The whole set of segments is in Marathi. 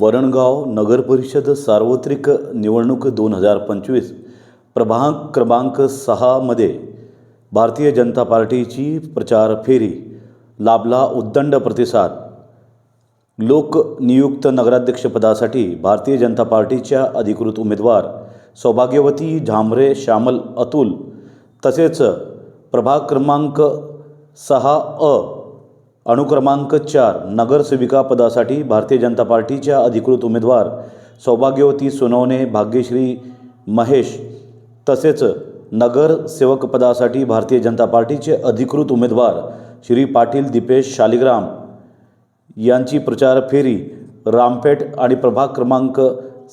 वरणगाव नगरपरिषद सार्वत्रिक निवडणूक दोन हजार पंचवीस प्रभाग क्रमांक सहामध्ये भारतीय जनता पार्टीची प्रचार फेरी लाभला उद्दंड प्रतिसाद. लोकनियुक्त नगराध्यक्षपदासाठी भारतीय जनता पार्टीच्या अधिकृत उमेदवार सौभाग्यवती झांबरे श्यामल अतुल. तसेच प्रभाग क्रमांक सहा अ अणुक्रमांक चार नगरसेविका पदासाठी भारतीय जनता पार्टीच्या अधिकृत उमेदवार सौभाग्यवती सोनवणे भाग्यश्री महेश तसेच नगरसेवक पदासाठी भारतीय जनता पार्टीचे अधिकृत उमेदवार श्री पाटील दीपेश शालिग्राम. यांची प्रचार फेरी रामपेठ आणि प्रभाग क्रमांक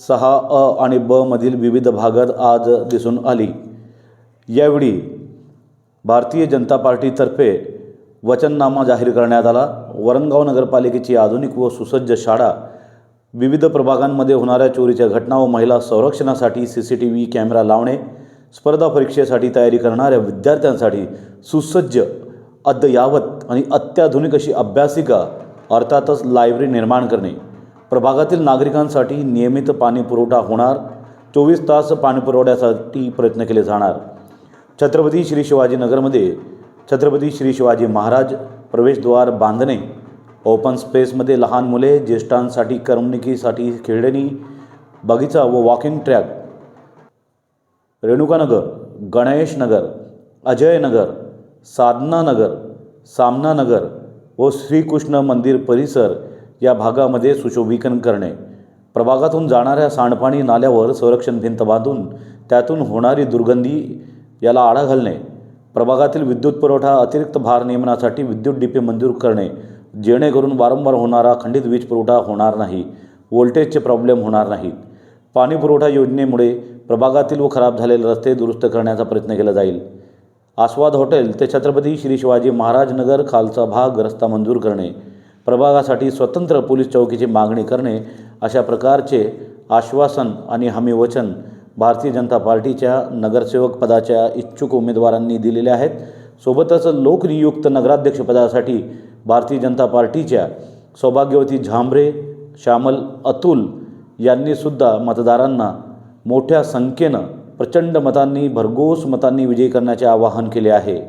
सहा अ आणि ब मधील विविध भागात आज दिसून आली. यावेळी भारतीय जनता पार्टीतर्फे वचननामा जाहीर करण्यात आला. वरणगाव नगरपालिकेची आधुनिक व सुसज्ज शाळा विविध प्रभागांमध्ये होणाऱ्या चोरीच्या घटना व महिला संरक्षणासाठी C C T V camera लावणे स्पर्धा परीक्षेसाठी तयारी करणाऱ्या विद्यार्थ्यांसाठी सुसज्ज अद्ययावत आणि अत्याधुनिक अशी अभ्यासिका अर्थातच लायब्ररी निर्माण करणे. प्रभागातील नागरिकांसाठी नियमित पाणीपुरवठा होणार. चोवीस तास पाणीपुरवठ्यासाठी प्रयत्न केले जाणार. छत्रपती श्री शिवाजीनगरमध्ये छत्रपती श्री शिवाजी महाराज प्रवेशद्वार बांधणे ओपन स्पेसमध्ये लहान मुले ज्येष्ठांसाठी करमणुकीसाठी खेळणी बगीचा व वॉकिंग ट्रॅक रेणुकानगर गणेशनगर अजयनगर साधनानगर सामनानगर व श्रीकृष्ण मंदिर परिसर या भागामध्ये सुशोभीकरण करणे. प्रभागातून जाणाऱ्या सांडपाणी नाल्यावर संरक्षण भिंत बांधून त्यातून होणारी दुर्गंधी याला आळा घालणे. प्रभागातील विद्युत पुरवठा अतिरिक्त भार नियमनासाठी विद्युत डीपी मंजूर करणे जेणेकरून वारंवार होणारा खंडित वीज पुरवठा होणार नाही व्होल्टेजचे प्रॉब्लेम होणार नाहीत. पाणी पुरवठा योजनेमुळे प्रभागातील व खराब झालेले रस्ते दुरुस्त करण्याचा प्रयत्न केला जाईल. आस्वाद हॉटेल ते छत्रपती श्री शिवाजी महाराज नगर खालचा भाग रस्ता मंजूर करणे प्रभागासाठी स्वतंत्र पोलीस चौकीची मागणी करणे अशा प्रकारचे आश्वासन आणि हमी वचन भारतीय जनता पार्टीच्या नगरसेवक पदाच्या इच्छुक उमेदवारांनी दिलेल्या आहेत. सोबतच लोकनियुक्त नगराध्यक्षपदासाठी भारतीय जनता पार्टीच्या सौभाग्यवती झांबरे श्यामल अतुल यांनीसुद्धा मतदारांना मोठ्या संख्येनं प्रचंड मतांनी भरघोस मतांनी विजयी करण्याचे आवाहन केले आहे.